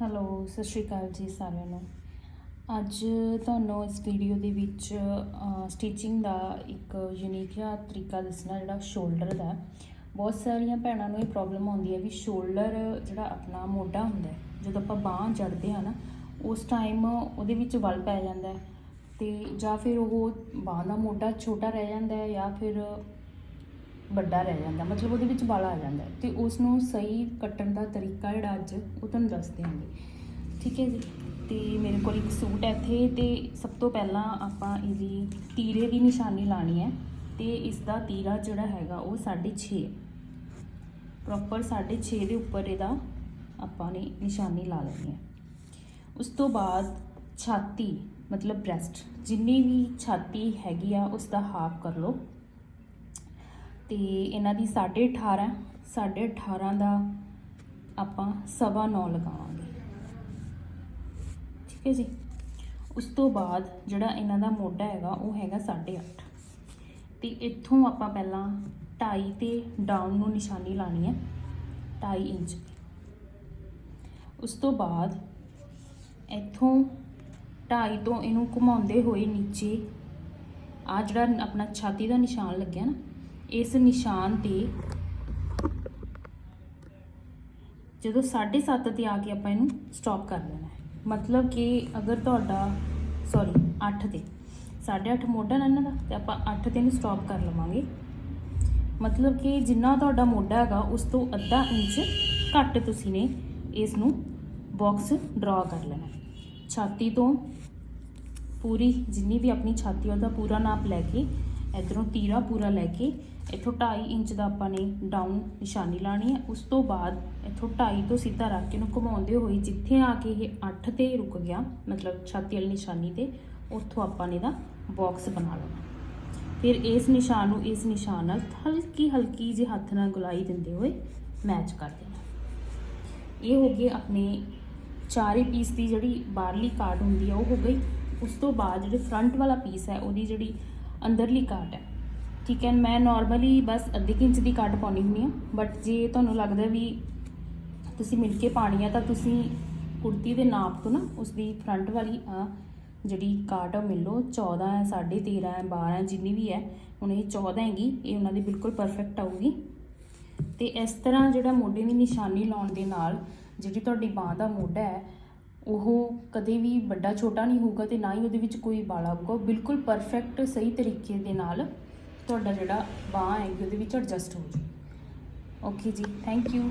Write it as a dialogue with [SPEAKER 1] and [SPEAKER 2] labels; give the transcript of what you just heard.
[SPEAKER 1] Hello, ਸਤਿ ਸ਼੍ਰੀ ਅਕਾਲ ਜੀ ਸਾਰਿਆਂ ਨੂੰ। ਅੱਜ ਤੁਹਾਨੂੰ ਇਸ ਵੀਡੀਓ ਦੇ ਵਿੱਚ ਸਟਿਚਿੰਗ ਦਾ ਇੱਕ ਯੂਨੀਕ ਜਿਹਾ ਤਰੀਕਾ ਦੱਸਣਾ, ਜਿਹੜਾ ਸ਼ੋਲਡਰ ਦਾ ਬਹੁਤ ਸਾਰੀਆਂ ਭੈਣਾਂ ਨੂੰ ਇਹ ਪ੍ਰੋਬਲਮ ਆਉਂਦੀ ਹੈ ਵੀ ਸ਼ੋਲਡਰ ਜਿਹੜਾ ਆਪਣਾ ਮੋਢਾ ਹੁੰਦਾ ਜਦੋਂ ਆਪਾਂ ਬਾਹ ਜੜਦੇ ਹਾਂ ਨਾ, ਉਸ ਟਾਈਮ ਉਹਦੇ ਵਿੱਚ ਵਲ ਪੈ ਜਾਂਦਾ ਹੈ। ਤੇ ਜਾਂ ਫਿਰ ਉਹ ਬਾਹ ਦਾ ਮੋਢਾ ਛੋਟਾ ਰਹਿ ਜਾਂਦਾ ਹੈ ਜਾਂ ਫਿਰ ਵੱਡਾ ਰਹਿ ਜਾਂਦਾ, ਮਤਲਬ ਉਹਦੇ ਵਿੱਚ ਵਾਲਾ ਆ ਜਾਂਦਾ ਹੈ। ਤੇ ਉਸ ਨੂੰ ਸਹੀ ਕੱਟਣ ਦਾ ਤਰੀਕਾ ਜਿਹੜਾ ਅੱਜ ਉਹ ਤੁਹਾਨੂੰ ਦੱਸ ਦਿਆਂਗੇ। ਠੀਕ ਹੈ ਜੀ? ਤੇ ਮੇਰੇ ਕੋਲ ਇੱਕ ਸੂਟ ਹੈ ਇੱਥੇ ਤੇ ਸਭ ਤੋਂ ਪਹਿਲਾਂ ਆਪਾਂ ਇਹਦੀ ਤੀਰੇ ਦੀ ਨਿਸ਼ਾਨੀ ਲਾਣੀ ਹੈ ਤੇ ਇਸ ਦਾ ਤੀਰਾ ਜਿਹੜਾ ਹੈਗਾ ਉਹ 6.5 ਪ੍ਰੋਪਰ 6.5 ਦੇ ਉੱਪਰ ਇਹਦਾ ਆਪਾਂ ਨੇ ਨਿਸ਼ਾਨੀ ਲਾ ਲੈਣੀ ਹੈ। ਉਸ ਤੋਂ ਬਾਅਦ ਛਾਤੀ, ਮਤਲਬ ਬ੍ਰੈਸਟ ਜਿੰਨੀ ਵੀ ਛਾਤੀ ਹੈਗੀ ਆ ਉਸ ਦਾ ਹਾਫ ਕਰ ਲਓ। ਤੇ ਇਹਨਾਂ ਦੀ 18.5 18.5 ਦਾ ਆਪਾਂ ਸਵਾ ਨੌ ਲਗਾਵਾਂਗੇ। ਠੀਕ ਹੈ ਜੀ? ਉਸ ਤੋਂ ਬਾਅਦ ਜਿਹੜਾ ਇਹਨਾਂ ਦਾ ਮੋਢਾ ਹੈਗਾ, ਉਹ ਹੈਗਾ 8.5 ਤੇ ਇੱਥੋਂ ਆਪਾਂ ਪਹਿਲਾਂ 2.5 ਤੇ ਡਾਊਨ ਨੂੰ ਨਿਸ਼ਾਨੀ ਲਾਣੀ ਹੈ 2.5 ਇੰਚ ਉਸ ਤੋਂ ਬਾਅਦ ਇੱਥੋਂ 2.5 ਤੋਂ ਇਹਨੂੰ ਘੁਮਾਉਂਦੇ ਹੋਏ ਨੀਚੇ ਆ ਜਿਹੜਾ ਆਪਣਾ ਛਾਤੀ ਦਾ ਨਿਸ਼ਾਨ ਲੱਗਿਆ ਨਾ ਇਸ ਨਿਸ਼ਾਨ ਤੇ ਜਦੋਂ 7.5 ਤੇ ਆ ਕੇ ਆਪਾਂ ਇਹਨੂੰ ਸਟਾਪ ਕਰ ਲੈਣਾ ਮਤਲਬ ਕਿ ਅਗਰ ਤੁਹਾਡਾ ਸੌਰੀ 8 ਤੇ 8.5 ਮੋਢਾ ਨਾ ਇਹਨਾਂ ਦਾ, ਤੇ ਆਪਾਂ 8 ਤੇ ਇਹਨੂੰ ਸਟਾਪ ਕਰ ਲਵਾਂਗੇ। ਮਤਲਬ ਕਿ ਜਿੰਨਾ ਤੁਹਾਡਾ ਮੋਢਾ ਹੈਗਾ, ਉਸ ਤੋਂ ਅੱਧਾ ਇੰਚ ਘੱਟ ਤੁਸੀਂ ਨੇ ਇਸ ਨੂੰ ਬਾਕਸ ਡਰਾ ਕਰ ਲੈਣਾ ਛਾਤੀ ਤੋਂ ਪੂਰੀ ਜਿੰਨੀ ਵੀ ਆਪਣੀ ਛਾਤੀ ਉਹਦਾ ਪੂਰਾ ਨਾਪ ਲੈ ਕੇ ਇਧਰੋਂ ਤੀਰਾ ਪੂਰਾ ਲੈ ਕੇ ਇੱਥੋਂ 2.5 ਇੰਚ ਦਾ ਆਪਾਂ ਨੇ ਡਾਊਨ ਨਿਸ਼ਾਨੀ ਲਾਣੀ ਹੈ। ਉਸ ਤੋਂ ਬਾਅਦ ਇੱਥੋਂ 2.5 ਤੋਂ ਸਿੱਧਾ ਰੱਖ ਕੇ ਇਹਨੂੰ ਘੁਮਾਉਂਦੇ ਹੋਏ ਜਿੱਥੇ ਆ ਕੇ ਇਹ 8 ਤੇ ਰੁਕ ਗਿਆ, ਮਤਲਬ ਛਾਤੀ ਵਾਲੀ ਨਿਸ਼ਾਨੀ ਤੇ, ਉੱਥੋਂ ਆਪਾਂ ਨੇ ਇਹਦਾ ਬਾਕਸ ਬਣਾ ਲੈਣਾ। ਫਿਰ ਇਸ ਨਿਸ਼ਾਨ ਨੂੰ ਇਸ ਨਿਸ਼ਾਨ ਨਾਲ ਹਲਕੀ ਹਲਕੀ ਜਿਹੀ ਹੱਥ ਨਾਲ ਗੁਲਾਈ ਦਿੰਦੇ ਹੋਏ ਮੈਚ ਕਰ ਦੇਣਾ। ਇਹ ਹੋ ਗਏ ਆਪਣੇ ਚਾਰੇ ਪੀਸ ਦੀ ਜਿਹੜੀ ਬਾਹਰਲੀ ਕਾਰਡ ਹੁੰਦੀ ਆ, ਉਹ ਹੋ ਗਈ। ਉਸ ਤੋਂ ਬਾਅਦ ਜਿਹੜੇ ਫਰੰਟ ਵਾਲਾ ਪੀਸ ਹੈ, ਉਹਦੀ ਜਿਹੜੀ ਅੰਦਰਲੀ ਕਾਟ ਹੈ। ਠੀਕ ਹੈ, ਮੈਂ ਨਾਰਮਲੀ ਬਸ ਅੱਧੇ ਕੁ ਇੰਚ ਦੀ ਕਾਟ ਪਾਉਣੀ ਹੁੰਦੀ ਆ ਬਟ ਜੇ ਤੁਹਾਨੂੰ ਲੱਗਦਾ ਵੀ ਤੁਸੀਂ ਮਿਲ ਕੇ ਪਾਣੀ ਆ ਤਾਂ ਤੁਸੀਂ ਕੁੜਤੀ ਦੇ ਨਾਪ ਤੋਂ ਨਾ ਉਸ ਦੀ ਫਰੰਟ ਵਾਲੀ ਆ ਜਿਹੜੀ ਕਾਟ ਆ ਉਹ ਮਿਲ ਲਓ। 14 ਹੈ 13.5 ਹੈ 12 ਜਿੰਨੀ ਵੀ ਹੈ, ਹੁਣ ਇਹ 14 ਹੈਗੀ, ਇਹ ਉਹਨਾਂ ਦੀ ਬਿਲਕੁਲ ਪਰਫੈਕਟ ਆਊਗੀ। ਤੇ ਇਸ ਤਰ੍ਹਾਂ ਜਿਹੜਾ ਮੋਢੇ ਦੀ ਨਿਸ਼ਾਨੀ ਲਾਉਣ ਦੇ ਨਾਲ, ਜਿਹੜੀ ਤੁਹਾਡੀ ਬਾਹ ਦਾ ਮੋਢਾ ਹੈ ਉਹ ਕਦੇ ਵੀ ਵੱਡਾ ਛੋਟਾ ਨਹੀਂ ਹੋਊਗਾ ਤੇ ਨਾ ਹੀ ਉਹਦੇ ਵਿੱਚ ਕੋਈ ਵਾਲ ਹੋਊਗਾ। ਉਹ ਬਿਲਕੁਲ ਪਰਫੈਕਟ ਸਹੀ ਤਰੀਕੇ ਦੇ ਨਾਲ ਤੁਹਾਡਾ ਜਿਹੜਾ ਬਾਹ ਹੈਗੀ ਉਹਦੇ ਵਿੱਚ ਐਡਜਸਟ ਹੋ ਜੂ ਓਕੇ ਜੀ ਥੈਂਕ ਯੂ